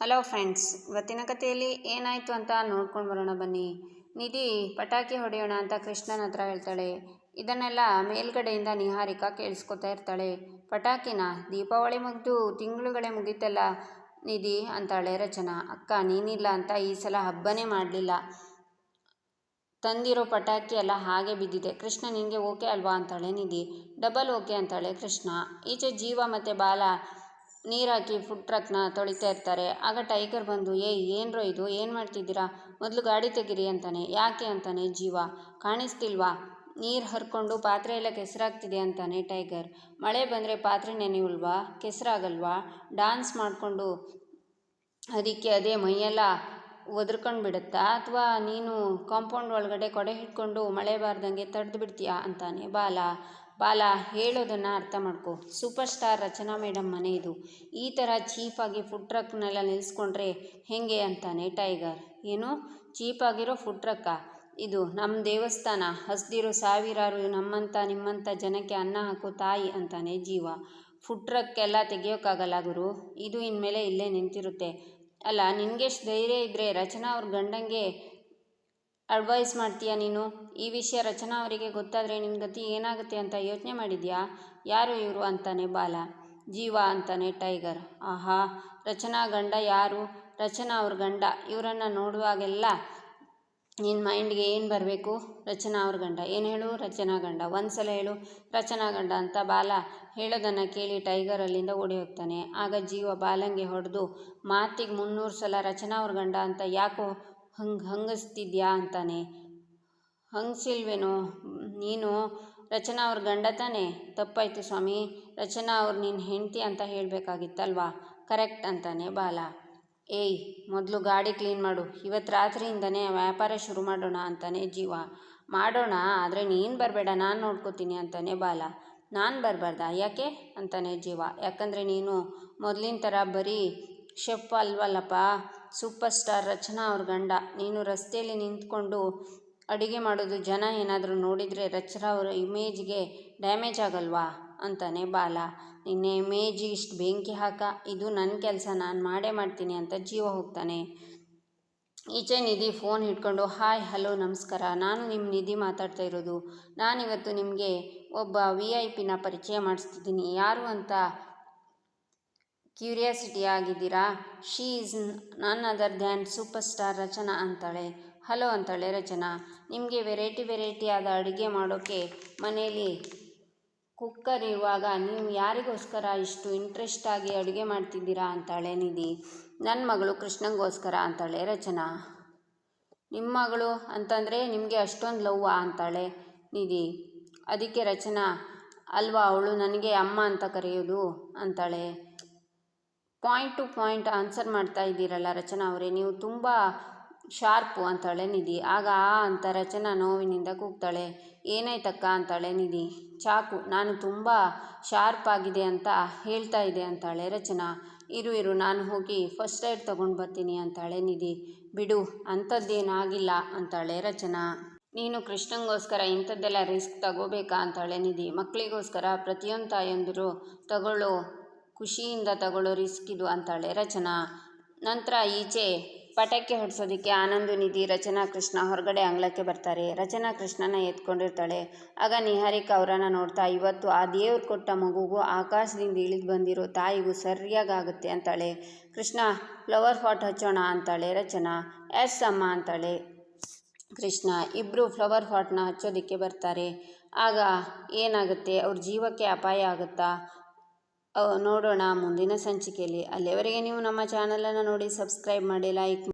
Hello friends, ಇವತ್ತಿನ ಕಥೆಯಲ್ಲಿ ಏನಾಯಿತು ಅಂತ ನೋಡ್ಕೊಂಡು ಬರೋಣ ಬನ್ನಿ. ನಿಧಿ, ಪಟಾಕಿ ಹೊಡೆಯೋಣ ಅಂತ ಕೃಷ್ಣನ ಹತ್ರ ಹೇಳ್ತಾಳೆ. ಇದನ್ನೆಲ್ಲ ಮೇಲ್ಗಡೆಯಿಂದ ನಿಹಾರಿಕಾ ಕೇಳಿಸ್ಕೊತಾ ಇರ್ತಾಳೆ. ಪಟಾಕಿನ, ದೀಪಾವಳಿ ಮುಗಿದು ತಿಂಗಳುಗಳೇ ಮುಗೀತಲ್ಲ ನಿಧಿ ಅಂತಾಳೆ ರಚನಾ. ಅಕ್ಕ, ನೀನಿಲ್ಲ ಅಂತ ಈ ಸಲ ಹಬ್ಬನೇ ಮಾಡಲಿಲ್ಲ. ತಂದಿರೋ ಪಟಾಕಿ ಎಲ್ಲ ಹಾಗೆ ಬಿದ್ದಿದೆ. ಕೃಷ್ಣ ನಿನಗೆ ಓಕೆ ಅಲ್ವಾ? ಅಂತಾಳೆ ನಿಧಿ. ಡಬಲ್ ಓಕೆ ಅಂತಾಳೆ ಕೃಷ್ಣ. ಈಚೆ ಜೀವ ಮತ್ತು ಬಾಲ ನೀರು ಹಾಕಿ ಫುಡ್ ಟ್ರಕ್ನ ತೊಳಿತಾ ಇರ್ತಾರೆ. ಆಗ ಟೈಗರ್ ಬಂದು ಏ ಏನ್ರೋ ಇದು? ಏನು ಮಾಡ್ತಿದ್ದೀರಾ? ಮೊದಲು ಗಾಡಿ ತೆಗೀರಿ ಅಂತಾನೆ. ಯಾಕೆ ಅಂತಾನೆ? ಜೀವ. ಕಾಣಿಸ್ತಿಲ್ವಾ? ನೀರು ಹರ್ಕೊಂಡು ಪಾತ್ರೆ ಎಲ್ಲ ಕೆಸರಾಗ್ತಿದೆ ಅಂತಾನೆ ಟೈಗರ್ ಮಳೆ ಬಂದರೆ ಪಾತ್ರೆ ನೆನೆಯುಲ್ವಾ? ಕೆಸರಾಗಲ್ವಾ? ಡ್ಯಾನ್ಸ್ ಮಾಡಿಕೊಂಡು ಅದಕ್ಕೆ ಅದೇ ಮೈಯೆಲ್ಲ ಒದ್ರಕೊಂಡು ಬಿಡುತ್ತಾ? ಅಥವಾ ನೀನು ಕಾಂಪೌಂಡ್ ಒಳಗಡೆ ಕೊಡೆ ಹಿಡ್ಕೊಂಡು ಮಳೆ ಬಾರ್ದಂಗೆ ತಡೆದು ಬಿಡ್ತೀಯಾ? ಅಂತಾನೆ. ಬಾಲ ಬಾಲ, ಹೇಳೋದನ್ನು ಅರ್ಥ ಮಾಡ್ಕೊ. ಸೂಪರ್ ಸ್ಟಾರ್ ರಚನಾ ಮೇಡಮ್ ಮನೆ ಇದು. ಈ ಥರ ಚೀಪಾಗಿ ಫುಡ್ ಟ್ರಕ್ನೆಲ್ಲ ನಿಲ್ಲಿಸ್ಕೊಂಡ್ರೆ ಹೇಗೆ ಅಂತಾನೆ ಟೈಗರ್ ಏನು? ಚೀಪಾಗಿರೋ ಫುಡ್ ಟ್ರಕ್ಕಾ? ಇದು ನಮ್ಮ ದೇವಸ್ಥಾನ. ಹಸ್ದಿರೋ ಸಾವಿರಾರು ನಮ್ಮಂಥ ನಿಮ್ಮಂಥ ಜನಕ್ಕೆ ಅನ್ನ ಹಾಕೋ ತಾಯಿ ಅಂತಾನೆ ಜೀವ. ಫುಡ್ ಟ್ರಕ್ ಎಲ್ಲ ತೆಗಿಯೋಕ್ಕಾಗಲ್ಲ ಗುರು. ಇದು ಇನ್ಮೇಲೆ ಇಲ್ಲೇ ನಿಂತಿರುತ್ತೆ. ಅಲ್ಲ, ನಿನಗೆಷ್ಟು ಧೈರ್ಯ ಇದ್ದರೆ ರಚನಾ ಅವ್ರ ಗಂಡಂಗೆ ಅಡ್ವೈಸ್ ಮಾಡ್ತೀಯ ನೀನು? ಈ ವಿಷಯ ರಚನಾ ಅವರಿಗೆ ಗೊತ್ತಾದರೆ ನಿನ್ನ ಗತಿ ಏನಾಗುತ್ತೆ ಅಂತ ಯೋಚನೆ ಮಾಡಿದ್ಯಾ? ಯಾರು ಇವರು ಅಂತಾನೆ ಬಾಲ. ಜೀವ ಅಂತಾನೆ ಟೈಗರ್. ಆಹಾ, ರಚನಾ ಗಂಡ ಯಾರು? ರಚನಾ ಅವ್ರ ಗಂಡ. ಇವರನ್ನು ನೋಡುವಾಗೆಲ್ಲ ನಿನ್ನ ಮೈಂಡ್ಗೆ ಏನು ಬರಬೇಕು? ರಚನಾ ಅವ್ರ ಗಂಡ. ಏನು ಹೇಳು? ರಚನಾ ಗಂಡ. ಒಂದು ಸಲ ಹೇಳು. ರಚನಾ ಗಂಡ ಅಂತ ಬಾಲ ಹೇಳೋದನ್ನು ಕೇಳಿ ಟೈಗರ್ ಅಲ್ಲಿಂದ ಓಡಿ ಹೋಗ್ತಾನೆ. ಆಗ ಜೀವ ಬಾಲಂಗೆ ಹೊಡೆದು, ಮಾತಿಗೆ ಮುನ್ನೂರು ಸಲ ರಚನಾ ಅವ್ರ ಗಂಡ ಅಂತ ಯಾಕೋ ಹಂಗೆ ಹಂಗಿಸ್ತಿದ್ಯಾ ಅಂತಾನೆ. ಹಂಗಿಸಿಲ್ವೇನೋ, ನೀನು ರಚನಾ ಅವ್ರ ಗಂಡ ತಾನೆ? ತಪ್ಪಾಯಿತು ಸ್ವಾಮಿ, ರಚನಾ ಅವ್ರು ನಿನ್ನ ಹೆಂಡತಿ ಅಂತ ಹೇಳಬೇಕಾಗಿತ್ತಲ್ವಾ? ಕರೆಕ್ಟ್ ಅಂತಾನೆ ಬಾಲ. ಏಯ್, ಮೊದಲು ಗಾಡಿ ಕ್ಲೀನ್ ಮಾಡು ಇವತ್ತು ರಾತ್ರಿಯಿಂದನೇ ವ್ಯಾಪಾರ ಶುರು ಮಾಡೋಣ ಅಂತಾನೆ ಜೀವ. ಮಾಡೋಣ, ಆದರೆ ನೀನು ಬರಬೇಡ, ನಾನು ನೋಡ್ಕೋತೀನಿ ಅಂತಾನೆ ಬಾಲ. ನಾನು ಬರಬಾರ್ದ? ಯಾಕೆ? ಅಂತಾನೆ ಜೀವ. ಯಾಕಂದರೆ ನೀನು ಮೊದಲಿನ ಥರ ಬರೀ ಶೆಫ್ ಅಲ್ವಲ್ಲಪ್ಪ? ಸೂಪರ್ ಸ್ಟಾರ್ ರಚನಾ ಅವ್ರ ಗಂಡ. ನೀನು ರಸ್ತೆಯಲ್ಲಿ ನಿಂತ್ಕೊಂಡು ಅಡುಗೆ ಮಾಡೋದು ಜನ ಏನಾದರೂ ನೋಡಿದರೆ ರಚನಾ ಅವರ ಇಮೇಜ್ಗೆ ಡ್ಯಾಮೇಜ್ ಆಗಲ್ವಾ? ಅಂತಾನೆ ಬಾಲ. ನಿನ್ನ ಇಮೇಜ್ ಇಷ್ಟು ಬೆಂಕಿ ಹಾಕ. ಇದು ನನ್ನ ಕೆಲಸ. ನಾನು ಮಾಡೇ ಮಾಡ್ತೀನಿ ಅಂತ ಜೀವ ಹೋಗ್ತಾನೆ. ಈಚೆ ನಿಧಿ ಫೋನ್ ಹಿಡ್ಕೊಂಡು, ಹಾಯ್, ಹಲೋ, ನಮಸ್ಕಾರ. ನಾನು ನಿಮ್ಮ ನಿಧಿ ಮಾತಾಡ್ತಾ ಇರೋದು. ನಾನಿವತ್ತು ನಿಮಗೆ ಒಬ್ಬ ವಿ ಐ ಪಿನ ಪರಿಚಯ ಮಾಡಿಸ್ತಿದ್ದೀನಿ. ಯಾರು ಅಂತ ಕ್ಯೂರಿಯಾಸಿಟಿ ಆಗಿದ್ದೀರಾ? She is none other than super star Rachana ಅಂತಾಳೆ. ಹಲೋ ಅಂತಾಳೆ ರಚನಾ. ನಿಮಗೆ ವೆರೈಟಿ ವೆರೈಟಿ ಆದ ಅಡುಗೆ ಮಾಡೋಕ್ಕೆ ಮನೆಯಲ್ಲಿ ಕುಕ್ಕರ್ ಇರುವಾಗ ನೀವು ಯಾರಿಗೋಸ್ಕರ ಇಷ್ಟು ಇಂಟ್ರೆಸ್ಟ್ ಆಗಿ ಅಡುಗೆ ಮಾಡ್ತಿದ್ದೀರಾ ಅಂತಾಳೆ ನಿಧಿ. ನನ್ನ ಮಗಳು ಕೃಷ್ಣಂಗೋಸ್ಕರ ಅಂತಾಳೆ ರಚನಾ. ನಿಮ್ಮ ಮಗಳು ಅಂತಂದರೆ ನಿಮಗೆ ಅಷ್ಟೊಂದು ಲವ್ವ ಅಂತಾಳೆ ನಿಧಿ. ಅದಕ್ಕೆ ರಚನಾ, ಅಲ್ವಾ ಅವಳು ನನಗೆ ಅಮ್ಮ ಅಂತ ಕರೆಯೋದು? ಅಂತಾಳೆ. ಪಾಯಿಂಟ್ ಟು ಪಾಯಿಂಟ್ ಆನ್ಸರ್ ಮಾಡ್ತಾ ಇದ್ದೀರಲ್ಲ ರಚನಾ ಅವರೇ, ನೀವು ತುಂಬ ಶಾರ್ಪು ಅಂತಾಳೆ ನಿಧಿ. ಆಗ ಆ ಅಂತ ರಚನಾ ನೋವಿನಿಂದ ಕೂಗ್ತಾಳೆ. ಏನಾಯ್ತಕ್ಕ ಅಂತಾಳೆ ನಿಧಿ. ಚಾಕು, ನಾನು ತುಂಬ ಶಾರ್ಪ್ ಆಗಿದೆ ಅಂತ ಹೇಳ್ತಾ ಇದೆ ಅಂತಾಳೆ ರಚನಾ. ಇರು ಇರು, ನಾನು ಹೋಗಿ ಫಸ್ಟ್ ಏಡ್ ತೊಗೊಂಡು ಬರ್ತೀನಿ ಅಂತಾಳೆ ನಿಧಿ. ಬಿಡು, ಅಂಥದ್ದೇನಾಗಿಲ್ಲ ಅಂತಾಳೆ ರಚನಾ. ನೀನು ಕೃಷ್ಣಂಗೋಸ್ಕರ ಇಂಥದ್ದೆಲ್ಲ ರಿಸ್ಕ್ ತಗೋಬೇಕಾ ಅಂತಾಳೆ ನಿಧಿ. ಮಕ್ಕಳಿಗೋಸ್ಕರ ಪ್ರತಿಯೊಂದು ತಾಯಂದಿರು ತಗೊಳ್ಳೋ ಖುಷಿಯಿಂದ ತಗೊಳ್ಳೋ ರಿಸ್ಕ್ ಇದು ಅಂತಾಳೆ ರಚನಾ. ನಂತರ ಈಚೆ ಪಟಾಕಿ ಹೊಡ್ಸೋದಕ್ಕೆ ಆನಂದು ನಿಧಿ ರಚನಾ ಕೃಷ್ಣ ಹೊರಗಡೆ ಅಂಗಳಕ್ಕೆ ಬರ್ತಾರೆ. ರಚನಾ ಕೃಷ್ಣನ ಎತ್ಕೊಂಡಿರ್ತಾಳೆ. ಆಗ ನಿಹಾರಿಕಾ ಅವರನ್ನು ನೋಡ್ತಾ, ಇವತ್ತು ಆ ದೇವ್ರು ಕೊಟ್ಟ ಮಗುಗೂ ಆಕಾಶದಿಂದ ಇಳಿದು ಬಂದಿರೋ ತಾಯಿಗೂ ಸರಿಯಾಗಿ ಆಗುತ್ತೆ ಅಂತಾಳೆ. ಕೃಷ್ಣ, ಫ್ಲವರ್ ಪಾಟ್ ಹಚ್ಚೋಣ ಅಂತಾಳೆ ರಚನಾ. ಎಸ್ ಅಮ್ಮ ಅಂತಾಳೆ ಕೃಷ್ಣ. ಇಬ್ಬರು ಫ್ಲವರ್ ಪಾಟ್ನ ಹಚ್ಚೋದಕ್ಕೆ ಬರ್ತಾರೆ. ಆಗ ಏನಾಗುತ್ತೆ? ಅವ್ರ ಜೀವಕ್ಕೆ ಅಪಾಯ ಆಗುತ್ತಾ? ನೋಡೋಣ ಮುಂದಿನ ಸಂಚಿಕೆಯಲ್ಲಿ. ಅಲ್ಲಿಯವರೆಗೆ ನೀವು ನಮ್ಮ ಚಾನಲನ್ನು ನೋಡಿ ಸಬ್ಸ್ಕ್ರೈಬ್ ಮಾಡಿ ಲೈಕ್